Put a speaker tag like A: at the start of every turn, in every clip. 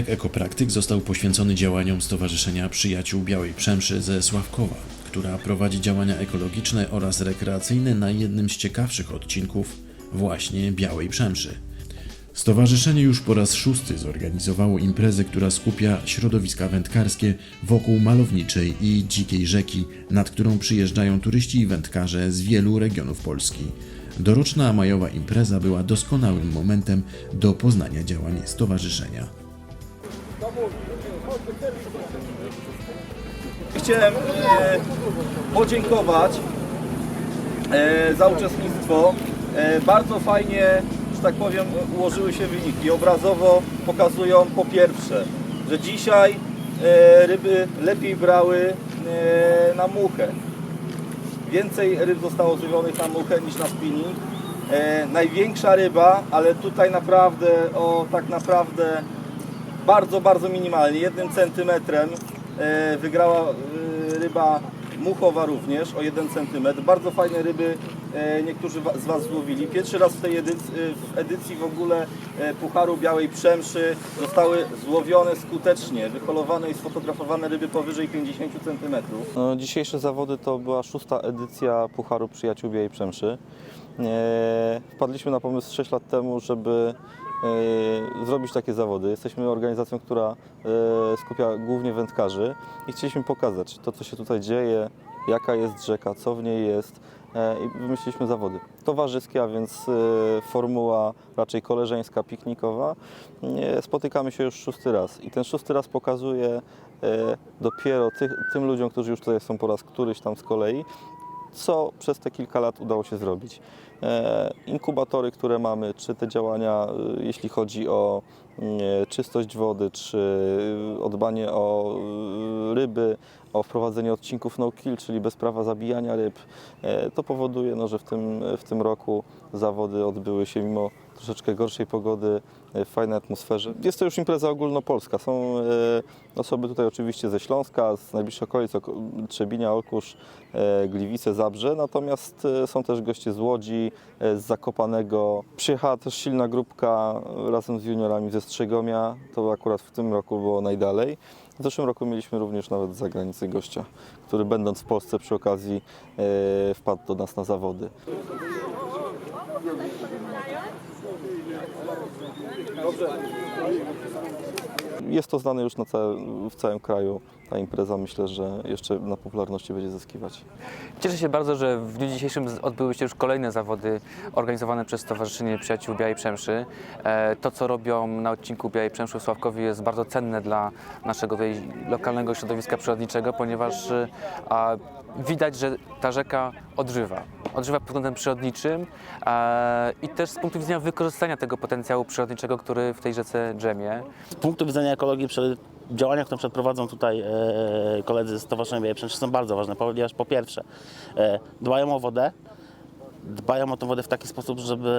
A: Odcinek Ekopraktyk został poświęcony działaniom Stowarzyszenia Przyjaciół Białej Przemszy ze Sławkowa, która prowadzi działania ekologiczne oraz rekreacyjne na jednym z ciekawszych odcinków właśnie Białej Przemszy. Stowarzyszenie już po raz szósty zorganizowało imprezę, która skupia środowiska wędkarskie wokół malowniczej i dzikiej rzeki, nad którą przyjeżdżają turyści i wędkarze z wielu regionów Polski. Doroczna majowa impreza była doskonałym momentem do poznania działań stowarzyszenia.
B: Chciałem e, podziękować e, za uczestnictwo. E, bardzo fajnie, że tak powiem, ułożyły się wyniki. Obrazowo pokazują po pierwsze, że dzisiaj ryby lepiej brały na muchę. Więcej ryb zostało złowionych na muchę niż na spinning. Największa ryba, ale tutaj naprawdę o tak naprawdę bardzo, bardzo minimalnie, jednym centymetrem wygrała e, ryba muchowa również o 1 centymetr. Bardzo fajne ryby e, niektórzy z Was złowili. Pierwszy raz w tej edycji, w edycji w ogóle e, Pucharu Białej Przemszy zostały złowione skutecznie, wyholowane i sfotografowane ryby powyżej 50 centymetrów.
C: No, dzisiejsze zawody to była szósta edycja Pucharu Przyjaciół Białej Przemszy. E, wpadliśmy na pomysł 6 lat temu, żeby e, zrobić takie zawody. Jesteśmy organizacją, która e, skupia głównie wędkarzy i chcieliśmy pokazać to, co się tutaj dzieje, jaka jest rzeka, co w niej jest e, i wymyśliliśmy zawody. Towarzyskie, a więc e, formuła raczej koleżeńska, piknikowa. E, Spotykamy się już szósty raz i ten szósty raz pokazuje e, dopiero tym ludziom, którzy już tutaj są po raz któryś tam z kolei, co przez te kilka lat udało się zrobić. E, Inkubatory, które mamy, czy te działania, e, jeśli chodzi o mm, czystość wody, czy e, o e, ryby, o wprowadzenie odcinków no-kill, czyli bez prawa zabijania ryb, e, to powoduje, no, że w tym, w tym roku zawody odbyły się mimo troszeczkę gorszej pogody, e, w fajnej atmosferze. Jest to już impreza ogólnopolska. Są e, osoby tutaj oczywiście ze Śląska, z najbliższych okolic, oko- Trzebinia, Olkusz, e, Gliwice, Zabrze, natomiast są też goście z Łodzi, z Zakopanego. Przyjechała też silna grupka razem z juniorami ze Strzegomia, to akurat w tym roku było najdalej. W zeszłym roku mieliśmy również nawet z zagranicy gościa, który będąc w Polsce przy okazji wpadł do nas na zawody. Jest to znane już w całym kraju. Ta impreza myślę, że jeszcze na popularności będzie zyskiwać.
D: Cieszę się bardzo, że w dniu dzisiejszym odbyły się już kolejne zawody organizowane przez Stowarzyszenie Przyjaciół Białej Przemszy. E, To, co robią na odcinku Białej Przemszy w Sławkowie jest bardzo cenne dla naszego tutaj lokalnego środowiska przyrodniczego, ponieważ e, widać, że ta rzeka odżywa. Odżywa pod względem przyrodniczym e, i też z punktu widzenia wykorzystania tego potencjału przyrodniczego, który w tej rzece drzemie.
E: Z punktu widzenia ekologii przy działania, które przeprowadzą tutaj e, koledzy z Stowarzyszenia Przemszy są bardzo ważne, ponieważ po pierwsze e, dbają o wodę, dbają o tę wodę w taki sposób, żeby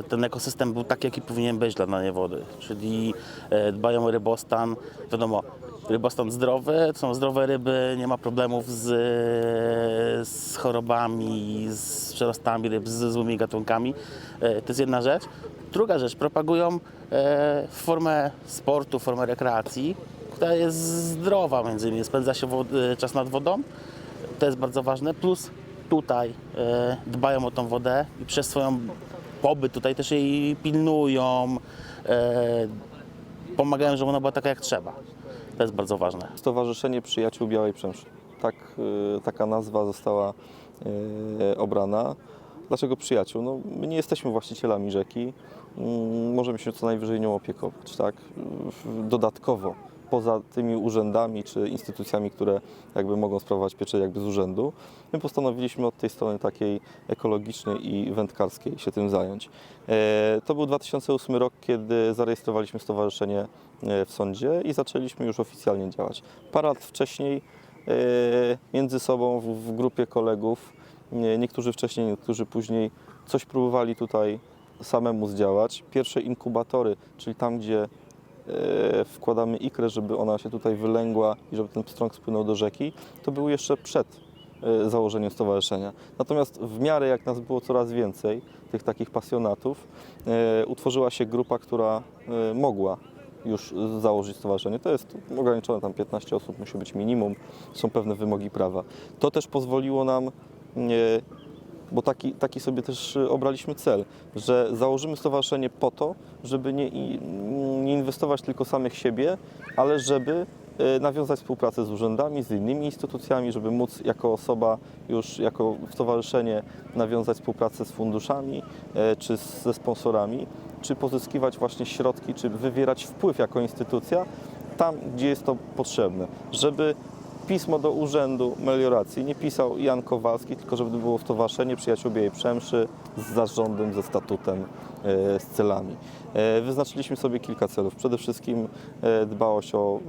E: e, ten ekosystem był taki, jaki powinien być dla danej wody. Czyli e, dbają o rybostan, wiadomo, rybostan zdrowy, są zdrowe ryby, nie ma problemów z, z chorobami, z przerostami ryb, z złymi gatunkami. E, to jest jedna rzecz. Druga rzecz, propagują e, formę sportu, formę rekreacji, która jest zdrowa między innymi. Spędza się e, czas nad wodą, to jest bardzo ważne, plus tutaj dbają o tą wodę i przez swoją pobyt tutaj też jej pilnują, pomagają, żeby ona była taka jak trzeba. To jest bardzo ważne.
C: Stowarzyszenie Przyjaciół Białej Przemszy. Tak, y, taka nazwa została y, obrana. Dlaczego przyjaciół? No, my nie jesteśmy właścicielami rzeki, mm, możemy się co najwyżej nią opiekować. Tak? Dodatkowo, poza tymi urzędami czy instytucjami, które jakby mogą sprawować pieczę jakby z urzędu, my postanowiliśmy od tej strony takiej ekologicznej i wędkarskiej się tym zająć. E, To był 2008 rok, kiedy zarejestrowaliśmy stowarzyszenie w sądzie i zaczęliśmy już oficjalnie działać. Parę lat wcześniej e, między sobą w, grupie kolegów, nie- niektórzy wcześniej, niektórzy później, coś próbowali tutaj samemu zdziałać. Pierwsze inkubatory, czyli tam, gdzie e, wkładamy ikrę, żeby ona się tutaj wylęgła i żeby ten pstrąg spłynął do rzeki, to były jeszcze przed e, założeniem stowarzyszenia. Natomiast w miarę jak nas było coraz więcej, tych takich pasjonatów, e, utworzyła się grupa, która e, mogła już założyć stowarzyszenie. To jest ograniczone, tam 15 osób musi być minimum, są pewne wymogi prawa. To też pozwoliło nam, bo taki, taki sobie też obraliśmy cel, że założymy stowarzyszenie po to, żeby nie, nie inwestować tylko samych siebie, ale żeby y, nawiązać współpracę z urzędami, z innymi instytucjami, żeby móc jako osoba już jako stowarzyszenie nawiązać współpracę z funduszami e, czy ze sponsorami, czy pozyskiwać właśnie środki, czy wywierać wpływ jako instytucja tam, gdzie jest to potrzebne, żeby pismo do Urzędu Melioracji nie pisał Jan Kowalski, tylko żeby było stowarzyszenie Przyjaciół Białej Przemszy z zarządem, ze statutem, e, z celami. E, Wyznaczyliśmy sobie kilka celów. Przede wszystkim e, dbałość o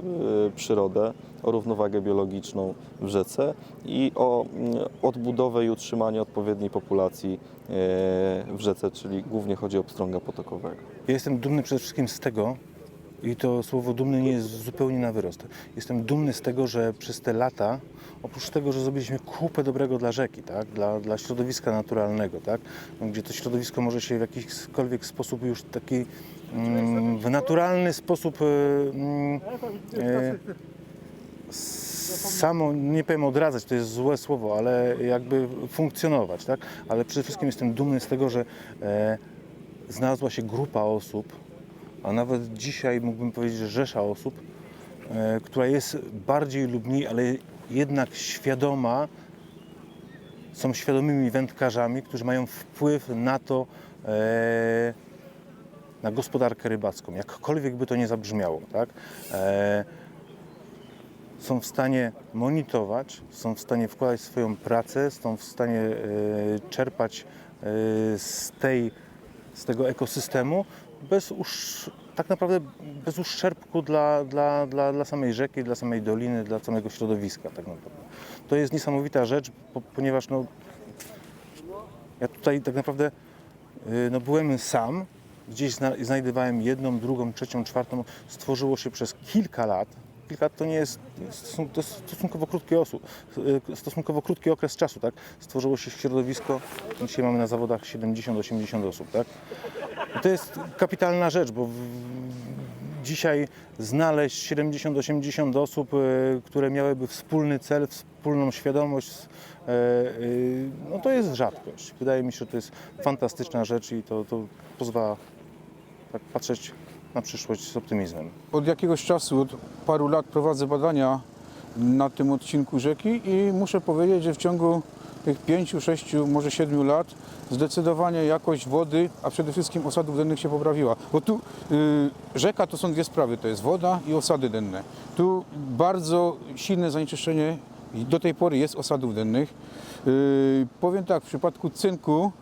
C: przyrodę, o równowagę biologiczną w rzece i o mm, odbudowę i utrzymanie odpowiedniej populacji w rzece, czyli głównie chodzi o pstrąga potokowego.
F: Ja jestem dumny przede wszystkim z tego, i to słowo dumny nie jest zupełnie na wyrost. Jestem dumny z tego, że przez te lata, oprócz tego, że zrobiliśmy kupę dobrego dla rzeki, tak? dla, dla środowiska naturalnego, tak? Gdzie to środowisko może się w jakikolwiek sposób już taki mm, w naturalny sposób e, mm, e, samo, nie powiem odradzać, to jest złe słowo, ale jakby funkcjonować, tak? Ale przede wszystkim jestem dumny z tego, że e, znalazła się grupa osób, a nawet dzisiaj mógłbym powiedzieć, że rzesza osób, e, która jest bardziej lub mniej, ale jednak świadoma, są świadomymi wędkarzami, którzy mają wpływ na to, e, na gospodarkę rybacką, jakkolwiek by to nie zabrzmiało, tak? E, są w stanie monitorować, są w stanie wkładać swoją pracę, są w stanie czerpać z, tej, z tego ekosystemu bez usz, tak naprawdę bez uszczerbku dla, dla, dla, dla samej rzeki, dla samej doliny, dla samego środowiska. Tak naprawdę. To jest niesamowita rzecz, po, ponieważ no, ja tutaj tak naprawdę y, no, byłem sam, gdzieś zna, znajdowałem jedną, drugą, trzecią, czwartą. Stworzyło się przez kilka lat. Kilka lat to nie jest, to stosunkowo krótki, osu, y, stosunkowo krótki okres czasu, tak? Stworzyło się środowisko, dzisiaj mamy na zawodach 70-80 osób, tak? I to jest kapitalna rzecz, bo w, dzisiaj znaleźć 70-80 osób, e, które miałyby wspólny cel, wspólną świadomość, e, no to jest rzadkość. Wydaje mi się, że to jest fantastyczna rzecz i to, to pozwala tak patrzeć na przyszłość z optymizmem.
G: Od jakiegoś czasu, od paru lat prowadzę badania na tym odcinku rzeki i muszę powiedzieć, że w ciągu tych pięciu, sześciu, może siedmiu lat zdecydowanie jakość wody, a przede wszystkim osadów dennych się poprawiła. Bo tu y, rzeka to są dwie sprawy, to jest woda i osady denne. Tu bardzo silne zanieczyszczenie do tej pory jest osadów dennych. Y, powiem tak, w przypadku cynku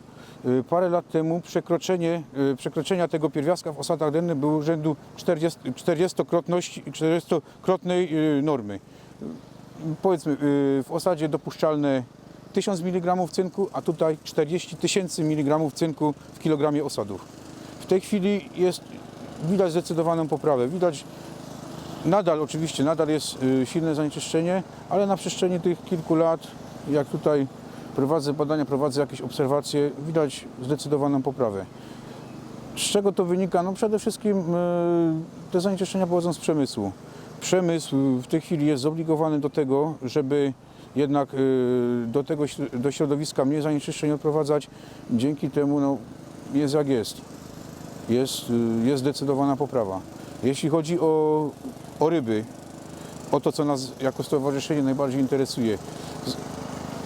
G: Parę lat temu przekroczenie, y, przekroczenia tego pierwiastka w osadach dennych było rzędu 40, 40-krotności, 40-krotnej y, normy. Y, Powiedzmy, y, w osadzie dopuszczalne 1000 mg cynku, a tutaj 40 tysięcy mg cynku w kilogramie osadów. W tej chwili jest, widać zdecydowaną poprawę. Widać nadal oczywiście, nadal jest y, silne zanieczyszczenie, ale na przestrzeni tych kilku lat, jak tutaj prowadzę badania, prowadzę jakieś obserwacje, widać zdecydowaną poprawę. Z czego to wynika? No przede wszystkim y, te zanieczyszczenia pochodzą z przemysłu. Przemysł w tej chwili jest zobligowany do tego, żeby jednak y, do tego do środowiska mniej zanieczyszczeń odprowadzać. Dzięki temu no, jest jak jest. Jest, y, jest zdecydowana poprawa. Jeśli chodzi o, o ryby, o to, co nas jako stowarzyszenie najbardziej interesuje.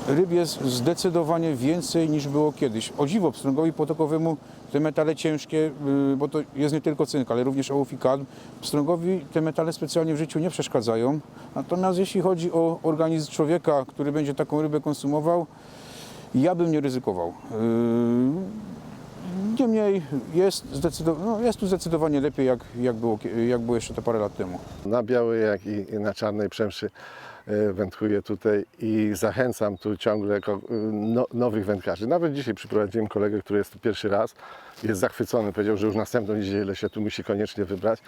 G: Ryb jest zdecydowanie więcej niż było kiedyś. O dziwo, pstrągowi potokowemu te metale ciężkie, y, bo to jest nie tylko cynk, ale również ołów i kadm. Pstrągowi te metale specjalnie w życiu nie przeszkadzają. Natomiast jeśli chodzi o organizm człowieka, który będzie taką rybę konsumował, ja bym nie ryzykował. Yy, Niemniej jest, no jest tu zdecydowanie lepiej, jak, jak, było, jak było jeszcze te parę lat temu.
H: na Białej, jak i na Czarnej Przemszy wędkuję tutaj i zachęcam tu ciągle ko- no, nowych wędkarzy. Nawet dzisiaj przyprowadziłem kolegę, który jest tu pierwszy raz, jest zachwycony, powiedział, że już następną niedzielę się tu musi koniecznie wybrać.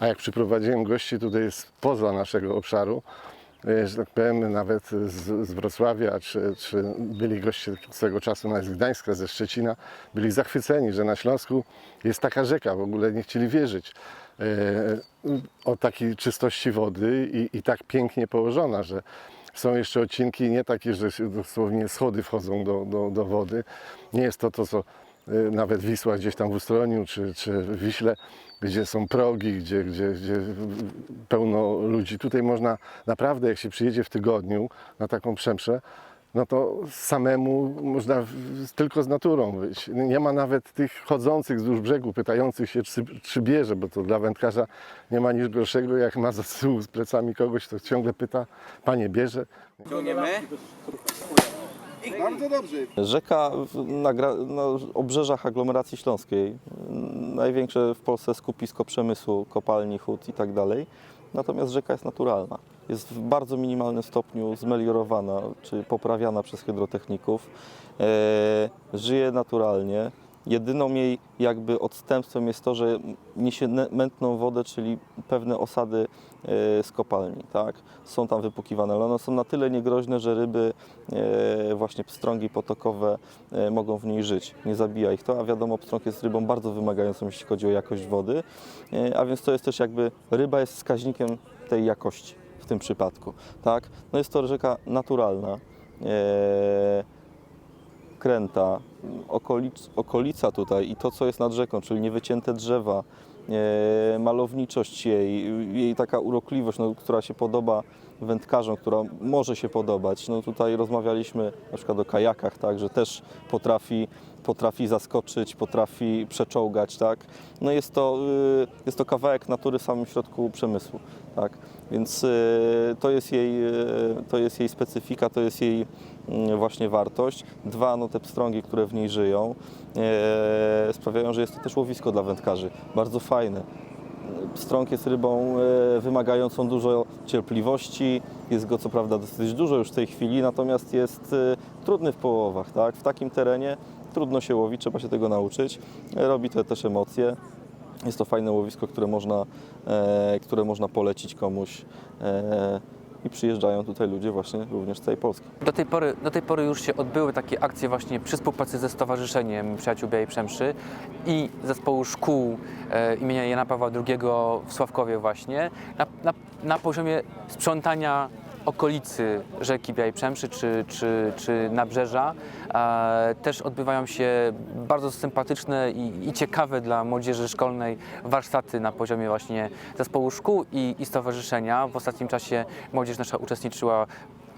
H: A jak przyprowadziłem gości tutaj spoza naszego obszaru, e, że tak powiem, nawet z, z Wrocławia, czy, czy byli goście swego czasu nawet z Gdańska, ze Szczecina, byli zachwyceni, że na Śląsku jest taka rzeka, w ogóle nie chcieli wierzyć. e, o takiej czystości wody i, i tak pięknie położona, że są jeszcze odcinki nie takie, że dosłownie schody wchodzą do, do, do wody. Nie jest to to, co e, nawet Wisła gdzieś tam w Ustroniu czy, czy Wiśle, gdzie są progi, gdzie, gdzie, gdzie pełno ludzi. Tutaj można naprawdę, jak się przyjedzie w tygodniu na taką przemszę, no to samemu można tylko z naturą być. Nie ma nawet tych chodzących wzdłuż brzegu, pytających się, czy, czy bierze, bo to dla wędkarza nie ma nic gorszego, jak ma za tyłu z plecami kogoś, to ciągle pyta, panie bierze.
C: Rzeka w- na, gra- na obrzeżach aglomeracji śląskiej, największe w Polsce skupisko przemysłu, kopalni, hut i tak dalej. Natomiast rzeka jest naturalna. Jest w bardzo minimalnym stopniu zmeliorowana czy poprawiana przez hydrotechników. E, żyje naturalnie. Jedyną jej jakby odstępstwem jest to, że niesie mętną wodę, czyli pewne osady e, z kopalni. Tak? Są tam wypukiwane, ale one są na tyle niegroźne, że ryby, e, właśnie pstrągi potokowe e, mogą w niej żyć. Nie zabija ich to, a wiadomo, pstrąg jest rybą bardzo wymagającą, jeśli chodzi o jakość wody, a więc to jest też jakby, ryba jest wskaźnikiem tej jakości w tym przypadku. Tak? No jest to rzeka naturalna. Kręta, okolic, okolica tutaj i to, co jest nad rzeką, czyli niewycięte drzewa, e, malowniczość jej, jej taka urokliwość, no, która się podoba wędkarzom, która może się podobać. No, tutaj rozmawialiśmy na przykład o kajakach, tak, że też potrafi, potrafi zaskoczyć, potrafi przeczołgać. Tak. No, jest, to, y, jest to kawałek natury w samym środku przemysłu. Tak. Więc y, to, jest jej, y, to jest jej specyfika, to jest jej mm, właśnie wartość. Dwa, no te pstrągi, które w niej żyją, e, sprawiają, że jest to też łowisko dla wędkarzy. Bardzo fajne. Pstrąg jest rybą e, wymagającą dużo cierpliwości. Jest go co prawda dosyć dużo już w tej chwili, natomiast jest e, trudny w połowach. Tak? W takim terenie trudno się łowi, trzeba się tego nauczyć. Robi to też emocje. Jest to fajne łowisko, które można, e, które można polecić komuś. E, I przyjeżdżają tutaj ludzie właśnie również z całej Polski.
D: Do tej, pory, do tej pory już się odbyły takie akcje właśnie przy współpracy ze Stowarzyszeniem Przyjaciół Białej Przemszy i zespołu szkół e, imienia Jana Pawła II w Sławkowie właśnie na, na, na poziomie sprzątania okolicy rzeki Białej Przemszy czy, czy, czy nabrzeża. E, też odbywają się bardzo sympatyczne i, i ciekawe dla młodzieży szkolnej warsztaty na poziomie właśnie zespołu szkół i, i stowarzyszenia. W ostatnim czasie młodzież nasza uczestniczyła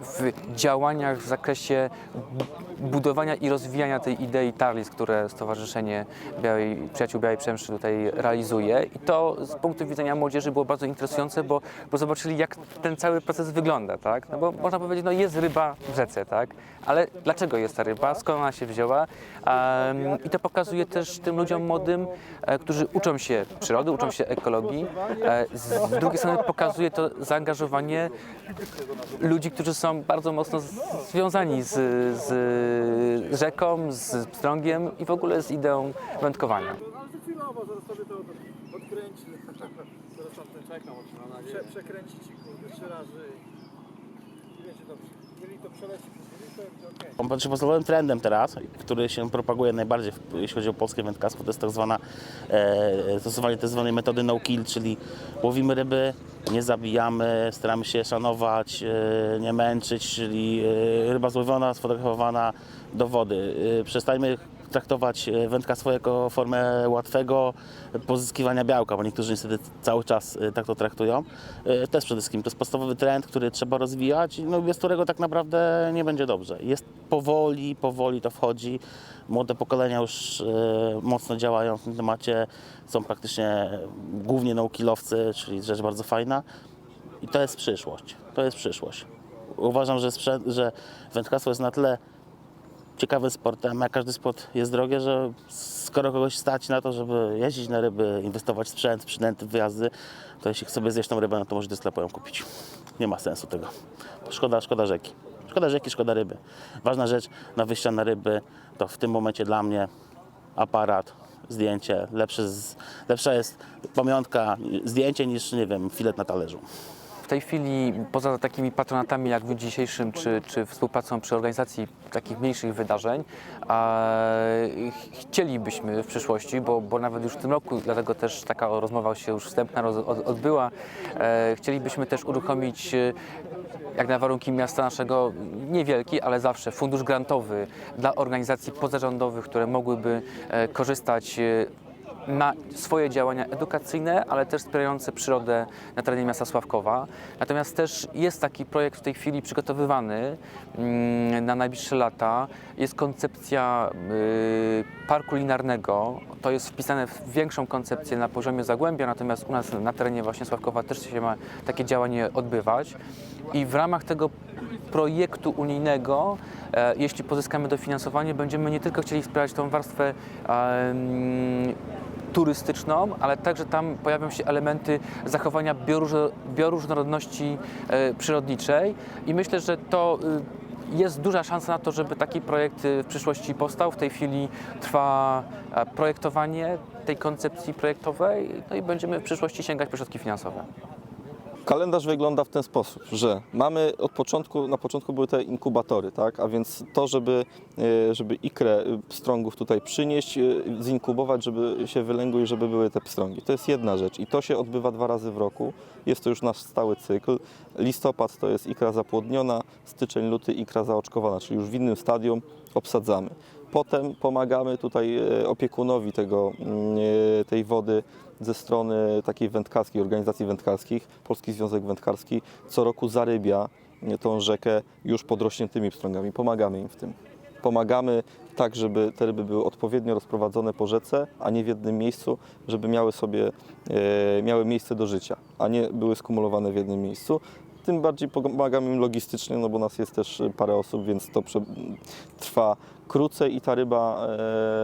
D: w działaniach w zakresie bu- budowania i rozwijania tej idei Tarlis, które Stowarzyszenie Białej, Przyjaciół Białej Przemszy tutaj realizuje. I to z punktu widzenia młodzieży było bardzo interesujące, bo, bo zobaczyli, jak ten cały proces wygląda. Tak? No bo można powiedzieć, no jest ryba w rzece, tak? ale dlaczego jest ta ryba, skąd ona się wzięła? Em, I to pokazuje też tym ludziom młodym, e, którzy uczą się przyrody, uczą się ekologii. E, Z drugiej strony pokazuje to zaangażowanie ludzi, którzy są bardzo mocno związani z, z rzeką, z pstrągiem i w ogóle z ideą wędkowania.
I: chwilowo, zaraz sobie to odkręci. Zaraz tam ten czekam, Prze, przekręcić i kurde trzy razy i będzie dobrze. Jeżeli to przeleci przez
E: podstawowym trendem teraz, który się propaguje najbardziej, jeśli chodzi o polskie wędkarstwo, to jest tak zwana e, stosowanie tak zwanej metody no kill, czyli łowimy ryby, nie zabijamy, staramy się szanować, e, nie męczyć, czyli e, ryba złowiona, sfotografowana do wody. E, przestańmy traktować e, wędkarstwo jako formę łatwego pozyskiwania białka, bo niektórzy niestety cały czas e, tak to traktują. E, To jest przede wszystkim, to jest podstawowy trend, który trzeba rozwijać, no, bez którego tak naprawdę nie będzie dobrze. Jest powoli, powoli to wchodzi. Młode pokolenia już mocno działają w tym temacie, są praktycznie głównie naukilowcy, czyli rzecz bardzo fajna. I to jest przyszłość. To jest przyszłość. Uważam, że, sprzęt, że wędkarstwo jest na tyle ciekawym sportem, a każdy sport jest drogie, że skoro kogoś stać na to, żeby jeździć na ryby, inwestować w sprzęt, przynęty, wyjazdy, to jeśli sobie zjeść tą rybę, no to może do sklepu ją kupić. Nie ma sensu tego. Szkoda, szkoda rzeki. Szkoda rzeki, szkoda ryby. Ważna rzecz na wyjścia na ryby to w tym momencie dla mnie aparat, zdjęcie. Lepsze lepsza jest pamiątka, zdjęcie niż, nie wiem, filet na talerzu.
D: Tej chwili poza takimi patronatami jak w dniu dzisiejszym, czy, czy współpracą przy organizacji takich mniejszych wydarzeń, ch- chcielibyśmy w przyszłości, bo, bo nawet już w tym roku, dlatego też taka rozmowa się już wstępna roz, od, odbyła, e, chcielibyśmy też uruchomić e, jak na warunki miasta naszego niewielki, ale zawsze fundusz grantowy dla organizacji pozarządowych, które mogłyby e, korzystać e, na swoje działania edukacyjne, ale też wspierające przyrodę na terenie miasta Sławkowa. Natomiast też jest taki projekt w tej chwili przygotowywany mm, na najbliższe lata. Jest koncepcja y, parku linarnego. To jest wpisane w większą koncepcję na poziomie Zagłębia, natomiast u nas na terenie właśnie Sławkowa też się ma takie działanie odbywać. I w ramach tego projektu unijnego, e, jeśli pozyskamy dofinansowanie, będziemy nie tylko chcieli wspierać tą warstwę em, turystyczną, ale także tam pojawią się elementy zachowania bioróżno- bioróżnorodności e, przyrodniczej i myślę, że to y, jest duża szansa na to, żeby taki projekt y, w przyszłości powstał. W tej chwili trwa e, projektowanie tej koncepcji projektowej, no i będziemy w przyszłości sięgać po środki finansowe.
C: Kalendarz wygląda w ten sposób, że mamy od początku, na początku były te inkubatory, tak? a więc to, żeby, e, żeby ikrę e, pstrągów tutaj przynieść, e, zinkubować, żeby się wylęgły i żeby były te pstrągi. To jest jedna rzecz i to się odbywa dwa razy w roku. Jest to już nasz stały cykl. Listopad to jest ikra zapłodniona, styczeń, luty ikra zaoczkowana, czyli już w innym stadium obsadzamy. Potem pomagamy tutaj opiekunowi tego, mm, tej wody ze strony takiej wędkarskiej, organizacji wędkarskich. Polski Związek Wędkarski co roku zarybia tą rzekę już podrośniętymi pstrągami. Pomagamy im w tym. Pomagamy tak, żeby te ryby były odpowiednio rozprowadzone po rzece, a nie w jednym miejscu, żeby miały sobie e, miały miejsce do życia, a nie były skumulowane w jednym miejscu. Tym bardziej pomagamy im logistycznie, no bo nas jest też parę osób, więc to trwa krócej i ta ryba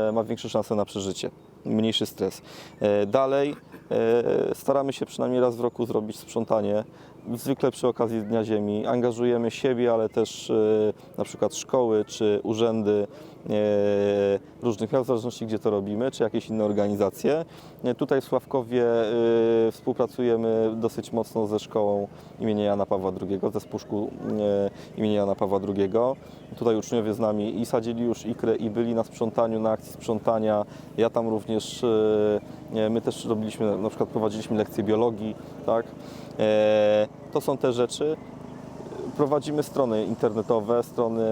C: e, ma większe szanse na przeżycie, mniejszy stres. E, dalej e, staramy się przynajmniej raz w roku zrobić sprzątanie, zwykle przy okazji Dnia Ziemi. Angażujemy siebie, ale też na przykład szkoły czy urzędy różnych miast, w zależności gdzie to robimy, czy jakieś inne organizacje. E, Tutaj w Sławkowie e, współpracujemy dosyć mocno ze szkołą imienia Jana Pawła II, zespół szkół e, imienia Jana Pawła II. Tutaj uczniowie z nami i sadzili już ikrę i byli na sprzątaniu, na akcji sprzątania. Ja tam również, e, my też robiliśmy, na przykład prowadziliśmy lekcje biologii, tak. E, To są te rzeczy. Prowadzimy strony internetowe, strony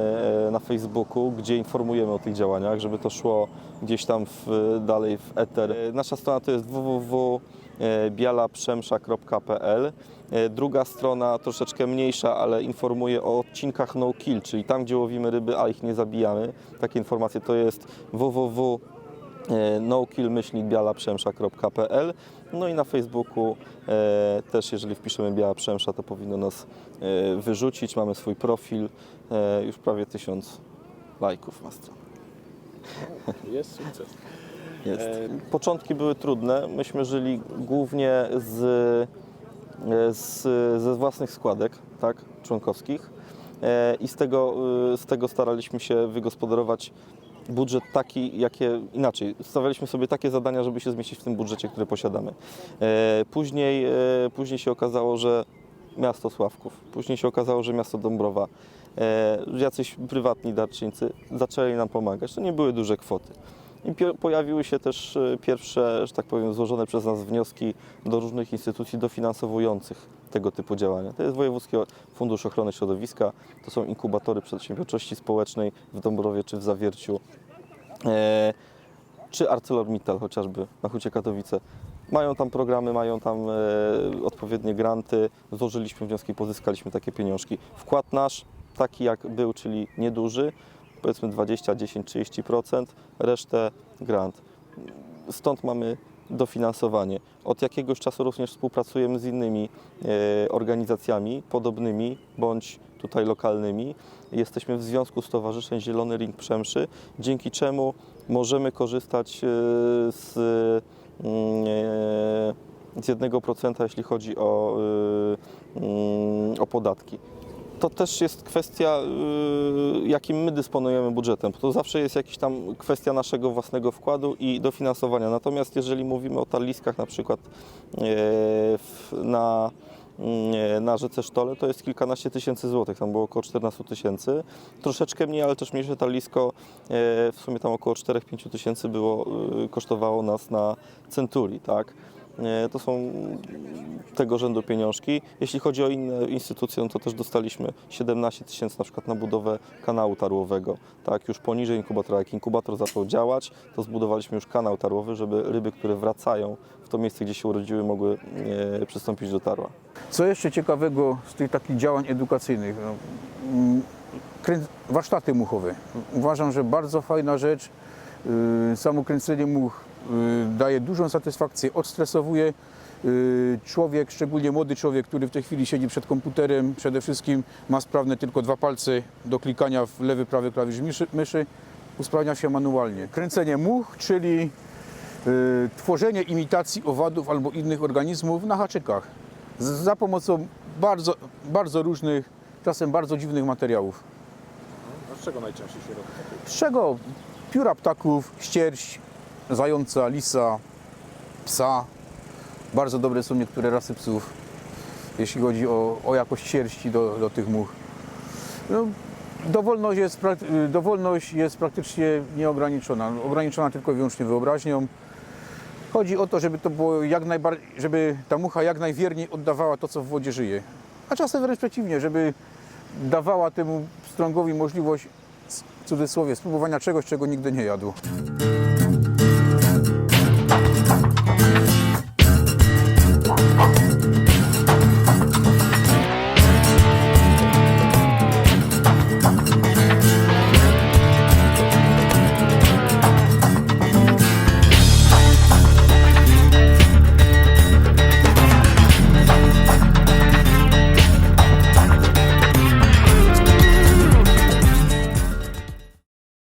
C: e, na Facebooku, gdzie informujemy o tych działaniach, żeby to szło gdzieś tam w, dalej w eter. E, Nasza strona to jest www.bialaprzemsza.pl. E, Druga strona, troszeczkę mniejsza, ale informuje o odcinkach no kill, czyli tam, gdzie łowimy ryby, a ich nie zabijamy. Takie informacje to jest www nokillmyślnikbialaprzemsza.pl No i na Facebooku e, też, jeżeli wpiszemy Biała Przemsza, to powinno nas e, wyrzucić. Mamy swój profil, e, już prawie tysiąc lajków ma strona.
I: Jest sukces.
C: Jest. Początki były trudne. Myśmy żyli głównie z, e, z, ze własnych składek tak, członkowskich e, i z tego, e, z tego staraliśmy się wygospodarować budżet taki, jakie inaczej. Stawialiśmy sobie takie zadania, żeby się zmieścić w tym budżecie, który posiadamy. E, Później, e, później się okazało, że miasto Sławków, później się okazało, że miasto Dąbrowa, e, jacyś prywatni darczyńcy zaczęli nam pomagać. To nie były duże kwoty. I pojawiły się też pierwsze, że tak powiem, złożone przez nas wnioski do różnych instytucji dofinansowujących tego typu działania. To jest Wojewódzki Fundusz Ochrony Środowiska, to są inkubatory przedsiębiorczości społecznej w Dąbrowie czy w Zawierciu, e, czy ArcelorMittal chociażby na Hucie Katowice. Mają tam programy, mają tam e, odpowiednie granty, złożyliśmy wnioski, pozyskaliśmy takie pieniążki. Wkład nasz, taki jak był, czyli nieduży, powiedzmy 20, 10, 30%, resztę grant. Stąd mamy dofinansowanie. Od jakiegoś czasu również współpracujemy z innymi e, organizacjami podobnymi bądź tutaj lokalnymi. Jesteśmy w Związku Stowarzyszeń Zielony Ring Przemszy, dzięki czemu możemy korzystać e, z, mm, e, z 1%, jeśli chodzi o, mm, o podatki to też jest kwestia, y, jakim my dysponujemy budżetem. To zawsze jest jakaś tam kwestia naszego własnego wkładu i dofinansowania. Natomiast jeżeli mówimy o tarliskach na przykład w- na, mm, na rzece Sztole to jest kilkanaście tysięcy złotych, tam było około 14 tysięcy. Troszeczkę mniej, ale też mniejsze talisko, w sumie tam około 4-5 tysięcy było, kosztowało nas na Centuri, tak. E, To są tego rzędu pieniążki. Jeśli chodzi o inne instytucje, no to też dostaliśmy 17 tysięcy na przykład na budowę kanału tarłowego. Tak, już poniżej inkubatora, jak inkubator zaczął działać, to zbudowaliśmy już kanał tarłowy, żeby ryby, które wracają w to miejsce, gdzie się urodziły, mogły e, przystąpić do tarła.
G: Co jeszcze ciekawego z tych takich działań edukacyjnych? No, mm, warsztaty muchowe. Uważam, że bardzo fajna rzecz. Yy, Samo kręcenie much daje dużą satysfakcję, odstresowuje. Yy, Człowiek, szczególnie młody człowiek, który w tej chwili siedzi przed komputerem, przede wszystkim ma sprawne tylko dwa palce do klikania w lewy, prawy klawisz myszy, usprawnia się manualnie. Kręcenie much, czyli yy, tworzenie imitacji owadów albo innych organizmów na haczykach za pomocą bardzo, bardzo różnych, czasem bardzo dziwnych materiałów.
I: A z czego najczęściej się robi?
G: Z czego pióra ptaków, ścierść, zająca, lisa, psa. Bardzo dobre są niektóre rasy psów, jeśli chodzi o, o jakość sierści do, do tych much. No, dowolność, jest, dowolność jest praktycznie nieograniczona, ograniczona tylko i wyłącznie wyobraźnią. Chodzi o to, żeby to było jak najbardziej, żeby ta mucha jak najwierniej oddawała to, co w wodzie żyje. A czasem wręcz przeciwnie, żeby dawała temu strągowi możliwość, w cudzysłowie, spróbowania czegoś, czego nigdy nie jadł.